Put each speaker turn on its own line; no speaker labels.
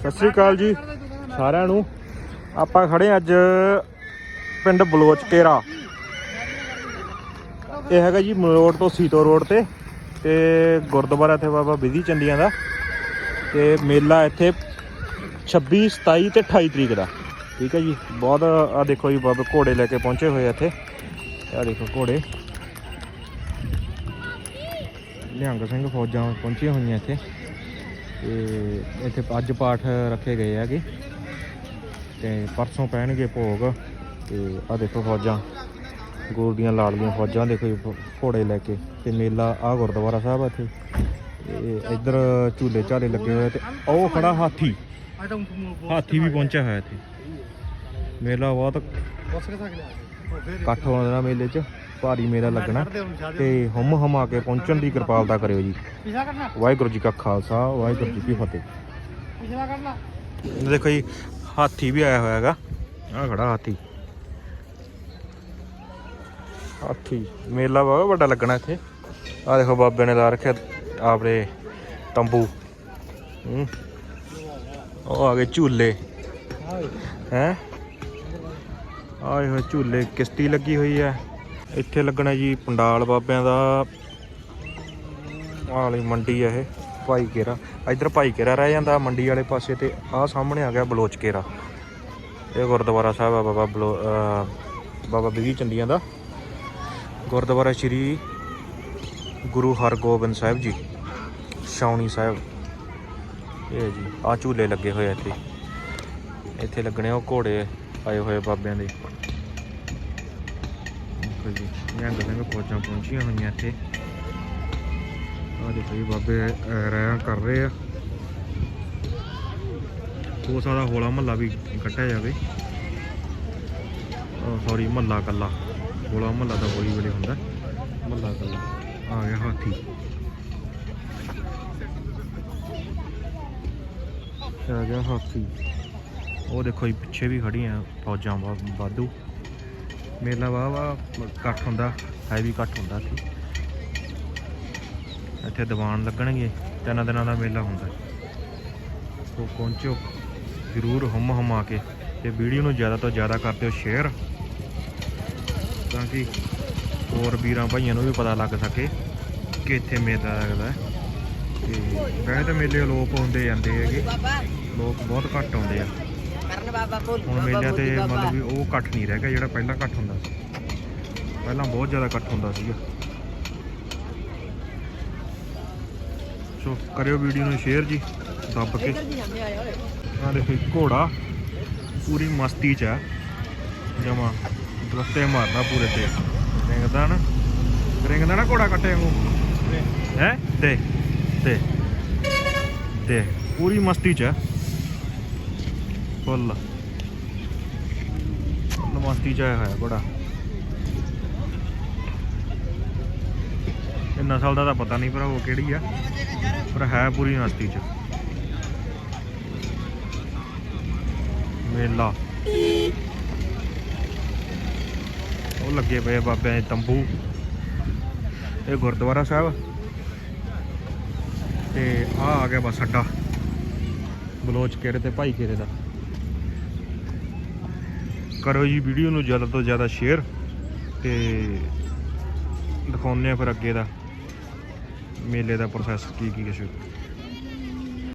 ਸਤਿ ਸ੍ਰੀ ਅਕਾਲ ਜੀ ਸਾਰਿਆਂ ਨੂੰ। ਆਪਾਂ ਖੜੇ ਅੱਜ ਪਿੰਡ ਬਲੋਚ ਕੇਰਾ। ਇਹ ਹੈਗਾ ਜੀ ਮਲੋਟ ਤੋਂ ਸੀਤੋ ਰੋਡ ਤੇ ਤੇ ਗੁਰਦੁਆਰਾ ਇੱਥੇ ਬਾਬਾ ਬਿਧੀ ਚੰਦੀਆਂ ਦਾ। ਤੇ ਮੇਲਾ ਇੱਥੇ 26 27 ਤੇ 28 ਤਰੀਕ ਦਾ। ਠੀਕ ਹੈ ਜੀ, ਬਹੁਤ ਆ ਦੇਖੋ ਜੀ ਬਾਬਾ ਘੋੜੇ ਲੈ ਕੇ ਪਹੁੰਚੇ ਹੋਏ ਆ ਇੱਥੇ। ਆ ਦੇਖੋ ਘੋੜੇ। ਨਿਹੰਗ ਸਿੰਘ ਫੌਜਾਂ ਪਹੁੰਚੀਆਂ ਹੋਈਆਂ ਇੱਥੇ। ਤੇ ਇੱਥੇ ਅੱਜ ਪਾਠ ਰੱਖੇ ਗਏ ਹੈਗੇ। ਤੇ ਪਰਸੋਂ ਪੈਣਗੇ ਭੋਗ। ਤੇ ਆ ਦੇਖੋ ਫੌਜਾਂ ਗੁਰੂ ਦੀਆਂ ਲਾਡਲੀਆਂ ਫੌਜਾਂ ਦੇਖੋ ਘੋੜੇ ਲੈ ਕੇ ਤੇ ਮੇਲਾ ਆ ਗੁਰਦੁਆਰਾ ਸਾਹਿਬ ਇੱਥੇ। ਤੇ ਇੱਧਰ ਝੂਲੇ ਝਾਲੇ ਲੱਗੇ ਹੋਏ ਤੇ ਉਹ ਖੜਾ ਹਾਥੀ। ਹਾਥੀ ਵੀ ਪਹੁੰਚਿਆ ਹੋਇਆ ਇੱਥੇ। ਮੇਲਾ ਬਹੁਤ ਇਕੱਠ ਹੋਣਾ ਮੇਲੇ 'ਚ। ਭਾਰੀ ਮੇਲਾ ਲੱਗਣਾ ਤੇ ਹਮ ਹਮਾ ਕੇ ਪਹੁੰਚਣ ਦੀ ਕਿਰਪਾਲਤਾ ਕਰਿਓ ਜੀ। ਵਾਹਿਗੁਰੂ ਜੀ ਕਾ ਖਾਲਸਾ ਵਾਹਿਗੁਰੂ ਜੀ ਕੀ ਫਤਿਹ। ਦੇਖੋ ਜੀ ਹਾਥੀ ਵੀ ਆਇਆ ਹੋਇਆ ਹੈਗਾ। ਆ ਖੜਾ ਹਾਥੀ। ਹਾਥੀ ਮੇਲਾ ਬਹੁਤ ਵੱਡਾ ਲੱਗਣਾ ਇੱਥੇ। ਆ ਦੇਖੋ ਬਾਬੇ ਨੇ ਲਾ ਰੱਖਿਆ ਆਪਣੇ ਤੰਬੂ। ਹੂੰ। ਉਹ ਆ ਗਏ ਝੂਲੇ। ਹੈ? ਆਏ ਹੋਏ ਝੂਲੇ ਕਿਸ਼ਤੀ ਲੱਗੀ ਹੋਈ ਹੈ। ਇੱਥੇ ਲੱਗਣਾ ਜੀ ਪੰਡਾਲ ਬਾਬਿਆਂ ਦਾ, ਆਹ ਮੰਡੀ ਹੈ ਇਹ, ਭਾਈ ਕੇਰਾ। ਇਧਰ ਭਾਈ ਕੇਰਾ ਰਹਿ ਜਾਂਦਾ, ਮੰਡੀ ਵਾਲੇ ਪਾਸੇ ਤੇ ਆਹ ਸਾਹਮਣੇ ਆ ਗਿਆ ਬਲੋਚ ਕੇਰਾ। ਇਹ ਗੁਰਦੁਆਰਾ ਸਾਹਿਬ ਆ ਬਾਬਾ ਬਲੋ ਬਾਬਾ ਬਿਧੀ ਚੰਦੀਆਂ ਦਾ। ਗੁਰਦੁਆਰਾ ਸ਼੍ਰੀ ਗੁਰੂ ਹਰਗੋਬਿੰਦ ਸਾਹਿਬ ਜੀ, ਛਾਉਣੀ ਸਾਹਿਬ। ਇਹ ਜੀ ਆ ਝੂਲੇ ਲੱਗੇ ਹੋਏ ਆ ਇੱਥੇ। ਇੱਥੇ ਲੱਗਣੇ ਉਹ ਘੋੜੇ ਆਏ ਹੋਏ ਬਾਬਿਆਂ ਦੇ। ਦੇਖੋ ਜੀ ਨਿਹੰਗ ਸਿੰਘ ਫੌਜਾਂ ਪਹੁੰਚੀਆਂ ਹੋਈਆਂ ਇੱਥੇ। ਆ ਦੇਖੋ ਜੀ, ਬਾਬੇ ਰਹਿ ਕਰ ਰਹੇ ਆ। ਹੋ ਸਕਦਾ ਹੋਲਾ ਮਹੱਲਾ ਵੀ ਕੱਟਿਆ ਜਾਵੇ। ਸੌਰੀ ਮਹੱਲਾ ਕੱਲਾ ਹੋਲਾ ਮਹੱਲਾ ਦਾ ਹੋਲੀ ਵੇਲੇ ਹੁੰਦਾ। ਮਹੱਲਾ ਕੱਲਾ ਆ ਗਿਆ ਹਾਥੀ। ਆ ਗਿਆ ਹਾਥੀ। ਉਹ ਦੇਖੋ ਜੀ, ਪਿੱਛੇ ਵੀ ਖੜੀਆਂ ਫੌਜਾਂ ਵਾ- ਵਾਧੂ। ਮੇਲਾ ਵਾਹ ਵਾਹ ਇਕੱਠ ਹੁੰਦਾ ਹੈ ਵੀ ਇਕੱਠ ਹੁੰਦਾ ਇੱਥੇ। ਇੱਥੇ ਦੀਵਾਨ ਲੱਗਣਗੇ, ਤਿੰਨ ਦਿਨਾਂ ਦਾ ਮੇਲਾ ਹੁੰਦਾ। ਸੋ ਪਹੁੰਚੋ, ਜ਼ਰੂਰ ਹਮ ਹਮਾ ਕੇ ਤੇ ਵੀਡੀਓ ਨੂੰ ਜ਼ਿਆਦਾ ਤੋਂ ਜ਼ਿਆਦਾ ਕਰ ਦਿਓ ਸ਼ੇਅਰ ਤਾਂ ਕਿ ਹੋਰ ਵੀਰਾਂ ਭਾਈਆਂ ਨੂੰ ਵੀ ਪਤਾ ਲੱਗ ਸਕੇ ਕਿ ਇੱਥੇ ਮੇਲਾ ਲੱਗਦਾ ਹੈ। ਤੇ ਵੈਸੇ ਤਾਂ ਮੇਲੇ ਅਲੋਪ ਹੁੰਦੇ ਜਾਂਦੇ ਹੈਗੇ, ਲੋਕ ਬਹੁਤ ਘੱਟ ਆਉਂਦੇ ਆ।
ਕਰਨ ਬਾਬਾ ਬੋਲ
ਹੁਣ ਮੇਲਿਆਂ ਤੇ ਮਤਲਬ ਵੀ ਉਹ ਇਕੱਠ ਨਹੀਂ ਰਹਿ ਗਿਆ ਜਿਹੜਾ ਪਹਿਲਾਂ ਇਕੱਠ ਹੁੰਦਾ ਸੀ। ਪਹਿਲਾਂ ਬਹੁਤ ਜ਼ਿਆਦਾ ਇਕੱਠ ਹੁੰਦਾ ਸੀਗਾ। ਸੋ ਕਰਿਓ ਵੀਡੀਓ ਨੂੰ ਸ਼ੇਅਰ ਜੀ ਦੱਬ ਕੇ। ਆ ਦੇਖੋ ਘੋੜਾ ਪੂਰੀ ਮਸਤੀ ਚ ਆ ਜਮਾ ਦਰਸਤੇ ਮਾਰਦਾ ਪੂਰੇ ਤੇ। ਰਿੰਗਦਾ ਨਾ ਰਿੰਗਦਾ ਨਾ ਘੋੜਾ ਕੱਟੇ ਨੂੰ ਹੈ? ਦੇ ਦੇ ਦੇ ਪੂਰੀ ਮਸਤੀ ਚ ਆ ਫੁੱਲ। ਫੁੱਲ ਮਸਤੀ ਚ ਆਇਆ ਹੋਇਆ ਬੜਾ ਇਹ ਨਸਲ ਦਾ ਤਾਂ ਪਤਾ ਨਹੀਂ ਪਰ ਉਹ ਕਿਹੜੀ ਆ, ਪਰ ਹੈ ਪੂਰੀ ਮਸਤੀ ਚ। ਮੇਲਾ। ਉਹ ਲੱਗੇ ਪਏ ਆ ਬਾਬਿਆਂ ਦੇ ਤੰਬੂ। ਇਹ ਗੁਰਦੁਆਰਾ ਸਾਹਿਬ। ਤੇ ਆ ਆ ਗਿਆ ਬਸ ਅੱਡਾ। ਬਲੋਚ ਕੇਰੇ ਤੇ ਭਾਈ ਕੇਰੇ ਦਾ। ਕਰੋ ਜੀ ਵੀਡੀਓ ਨੂੰ ਜ਼ਿਆਦਾ ਤੋਂ ਜ਼ਿਆਦਾ ਸ਼ੇਅਰ ਤੇ ਦਿਖਾਉਂਦੇ ਆ ਫਿਰ ਅੱਗੇ ਦਾ ਮੇਲੇ ਦਾ ਪ੍ਰੋਸੈਸ ਕੀ ਕੀ ਕੁਛ